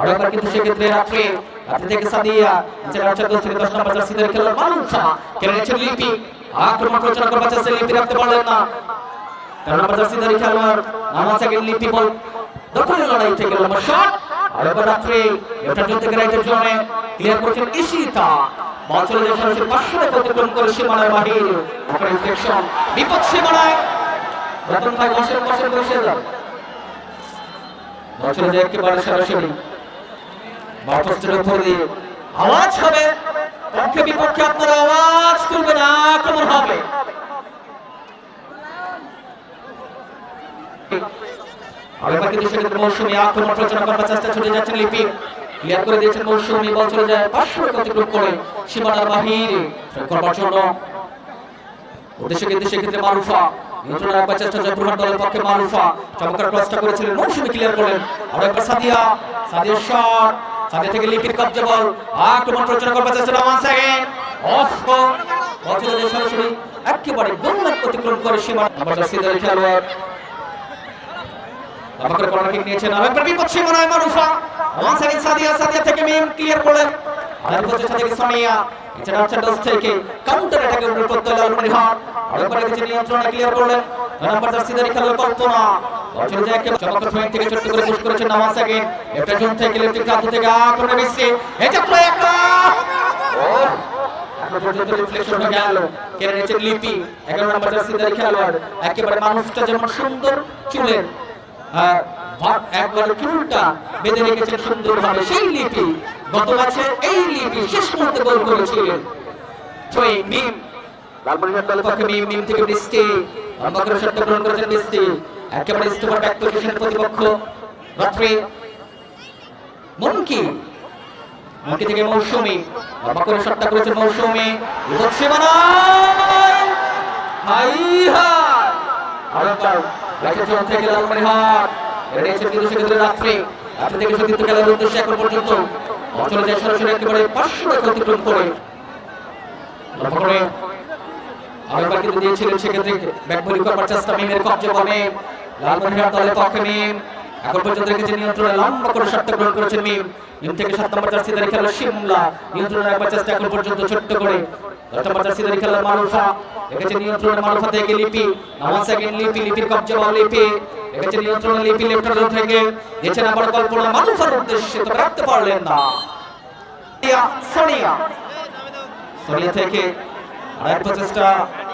আরও একবার কিন্তু সেক্ষেত্রে রাত্রে রাত্রে থেকে সাদিয়া রাখছে দশ থেকে দশ নম্বর জার্সিদের খেলার মানুষা খেলে নিচ্ছে লিপি। আক্রমণ পরিচালনা করবার চেষ্টা লিপি, রাখতে পারলেন না। তেরো নম্বর জার্সিদের খেলোয়াড় নানা সেকেন্ড লিপি বল। দখলের লড়াই থেকে লম্বা শট আর এবার রাত্রে লেফট জোন থেকে রাইটের জোনে ক্লিয়ার করছেন ইশিতা বল চলে পাঁচশো অতিক্রম করে সীমানায় বাহির। বিপদ সীমানায়। রতন ভাই বসে বসে বসে যান বল চলে একেবারে সরাসরি। উপর আওয়াজ হবে। পক্ষে বিপক্ষে আপনারা আওয়াজ তুলবেন আক্রমণ হবে। কিন্তু মৌসুমী আক্রমণ রচনা করবার চেষ্টা ছুটে যাচ্ছেন লিপি। ক্লিয়ার করে দিয়েছেন মৌসুমী বল চলে যায় পাঁচশো অতিক্রম করে সীমানার বাহিরে। করবার জন্য উদ্দেশ্যে কিন্তু সেক্ষেত্রে মারুফা। নিয়ন্ত্রণ রাখবার চেষ্টা জয়পুরহাট দলের পক্ষে মারুফা। চমৎকার ক্রসটা করেছিলেন মৌসুমী ক্লিয়ার করলেন। সাদিয়া সাদিয়া শট। সাদিয়া থেকে লিপির কবজা বল। আক্রমণ রচনা করবার চেষ্টা ওয়ান সেকেন্ড অফ যায় সরাসরি একেবারে গোললাইন অতিক্রম করে সীমানা আমার জার্সিদের খেলোয়াড়। করে কর্নার কিক নিয়েছেন আর একবার বিপদ সীমানায় মারুফা ওয়ান সেকেন্ড সাদিয়া সাদিয়া থেকে মিম ক্লিয়ার করলেন। আর প্রচেষ্টা থেকে সোনিয়া এছাড়া হচ্ছে ডস থেকে কাউন্টার অ্যাটাকে উপরে করতে হলো আলমনি হাট আর একবার কিছু নিয়ন্ত্রণ ক্লিয়ার করলেন। নম্বর জার্সিদারি খেলোয়াড় কল্পনা। বল চলে যায় একেবারে চমৎকার ফ্লাইট থেকে ছোট্ট করে পুশ করেছেন নামাজ সেকেন্ড লেফট জোন থেকে লেফট কাঁধ থেকে আক্রমণে মিসছে এই যে প্লে একটা! ও পর্যন্ত রিফ্লেকশন গেল। কেড়ে নিয়েছেন লিপি এগারো নম্বর জার্সিদারি খেলোয়াড়। একেবারে মানুষটা যেমন সুন্দর চুলের আহ, চুলটা বেঁধে রেখেছেন সুন্দরভাবে। সেই লিপি গত ম্যাচে এই লিপি শেষ মুহূর্তে গোল করেছিলেন। ছয় মিম লালমনিরহাট দলের পক্ষে মিম মিম থেকে বৃষ্টি। লম্বা করে গ্রহণ করেছেন বৃষ্টি একেবারে ইস্তফার ব্যাক পজিশনের প্রতিপক্ষ। রাত্রে মনকি মনকি থেকে মৌসুমী, লম্বা করে করেছেন মৌসুমী। বিপদ সীমানায় হাই হাই। আর একবার রাইটের জোন থেকে লালমনিরহাট এড়িয়েছে কিন্তু সেক্ষেত্রে রাত্রে। রাত্রে থেকে সতীর্থ খেলার উদ্দেশ্যে এখন পর্যন্ত অঞ্চলে যায় সরাসরি একেবারে পাঁচশো অতিক্রম করে। লক্ষ্য করে আরেকবার কিন্তু দিয়েছিলেন সেক্ষেত্রে ব্যাকবলি করবার চেষ্টা মিমের কবজা বলে লালমনিরহাট দলের পক্ষে মিম। এখন পর্যন্ত রেখেছে নিয়ন্ত্রণে লম্বা করে শটটা গ্রহণ করেছেন মিম। মিম থেকে সাত নম্বর জার্সি ধরে খেলা শিমলা। নিয়ন্ত্রণে রাখবার চেষ্টা এখন পর্যন্ত ছোট্ট করে। দশ নম্বর জার্সি ধরে খেলা মারুফা রেখেছে নিয়ন্ত্রণে মারুফা থেকে লিপি। নামাজ সেকেন্ড লিপি লিপির কবজা বল লিপি। রেখেছে নিয়ন্ত্রণে লিপি লেফট জোন থেকে। দিয়েছেন আবার কল্পনা মারুফার উদ্দেশ্যে তো রাখতে পারলেন না। সোনিয়া। সোনিয়া থেকে আরেক প্রচেষ্টা